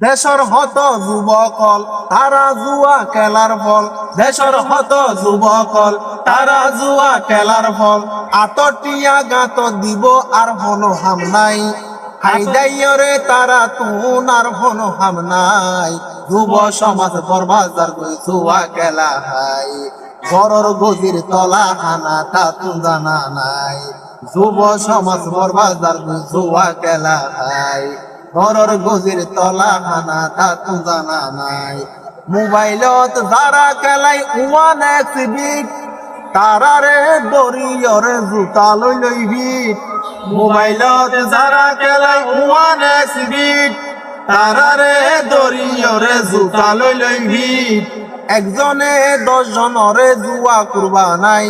দেশর হত যুবকল, তারা জুয়া খেলার ফল দেশর হত যুবকল, তারা জুয়া খেলার ফল আতটিয়া গাত দিব আর হলো হাম নাই। হাইদাইয়রে তারা তুন আর হাম নাই। যুব সমাজ বরবাজার জুয়া খেলা হাই। বড়র গজির তলা হানা তা তু জানা নাই। যুব সমাজ বরবাজার জুয়া খেলা হাই। ঘরর গজির তলা হানা তা তু জানা নাই। মোবাইলত যারা খেলাই ওয়ান এক্স বিট তারারে দরিয়রে জুতা লই লই বিট মোবাইলত যারা খেলাই ওয়ান এক্স বিট তারারে দরিয়রে জুতা লই লই বিট একজনে দশ জনরে জুয়া করবা নাই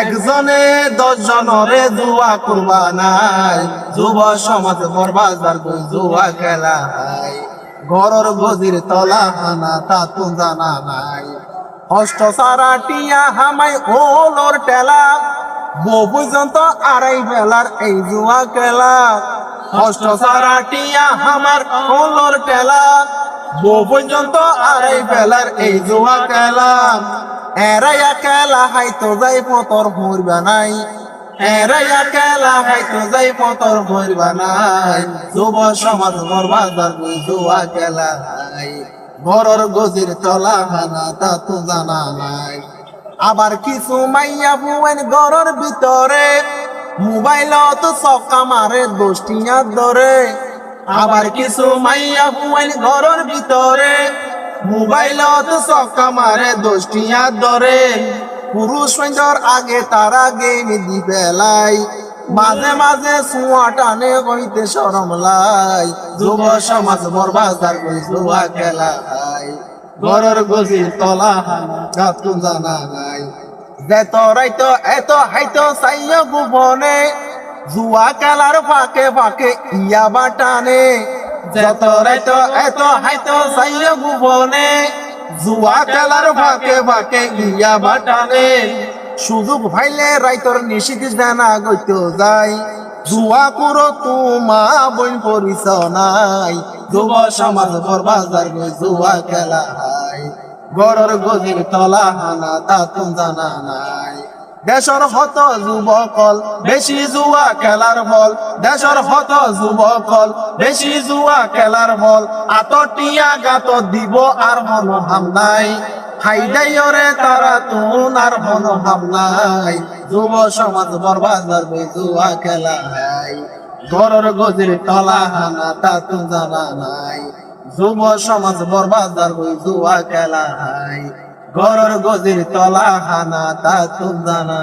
একজনে দশ জনরে জুয়া করবা নাই যুব সমাজ বরবাজার জুয়া খেলা নাই ঘরর গজির তলা হানা তা তু জানা নাই। অষ্ট সারা টিয়া হামাই ওলর টেলা পর্যন্ত আড়াই বেলার এই জুয়া খেলা। অষ্ট সারা টিয়া হামার ওলর টেলা পর্যন্ত আড়াই বেলার এই জুয়া খেলা। এরাইয়া খেলা হাইতো যাই পতর ভরবা নাই। এরাইয়া খেলা হাইতো যাই পতর ভরবা নাই। যুব সমাজ বরবাজার গই জুয়া খেলা নাই। ঘরর গজির তলা হানা, তা তো জানা নাই। আবার কিছু মাইয়া বুয়েন ঘরের ভিতরে। মোবাইলত সকা মারে দোষ্টিয়া ধরে আবার কিছু মাইয়া বুয়েন ঘরের ভিতরে। মোবাইলত সকা মারে দোষ্টিয়া ধরে পুরুষ সৈন্যর আগে তারা গেম দি পেলাই। মাঝে মাঝে সুয়া টানে কইতে সরম লাই। যুব সমাজ বরবাজার কই জুয়া খেলা ঘরের গজির তলা গাতু জানা নাই। যে তোরাইতো এত হাইতো সাইয়া গোপনে জুয়া খেলার ফাঁকে ফাঁকে ইয়া বাটানে যে তোরাইতো এত হাইতো সাইয়া গোপনে। জুয়া খেলার ফাঁকে ফাঁকে ইয়া বাটানে। সুযোগ ভাইলে রাইতর নিশিত জানা গইত যাই। জুয়া করো তোমা বই পরিছ নাই। যুব সমাজ বরবাজার গই জুয়া খেলা হাই গরর গজির তলা হানা তা তুম জানা নাই। দেশর হত যুবকল, বেশি জুয়া খেলার বল। দেশর হত যুবকল, বেশি জুয়া খেলার বল। আতটিয়া গাত দিব আর মন হাম নাই। হাইদাইয়রে তারা তুন আর মন হাম নাই। যুব সমাজ বই জুয়া খেলা নাই। ঘরের গজির তলা হানা তা তুম জানা নাই। যুব সমাজ বই জুয়া খেলা নাই। ঘরের গজির তলা হানা তা তুম জানা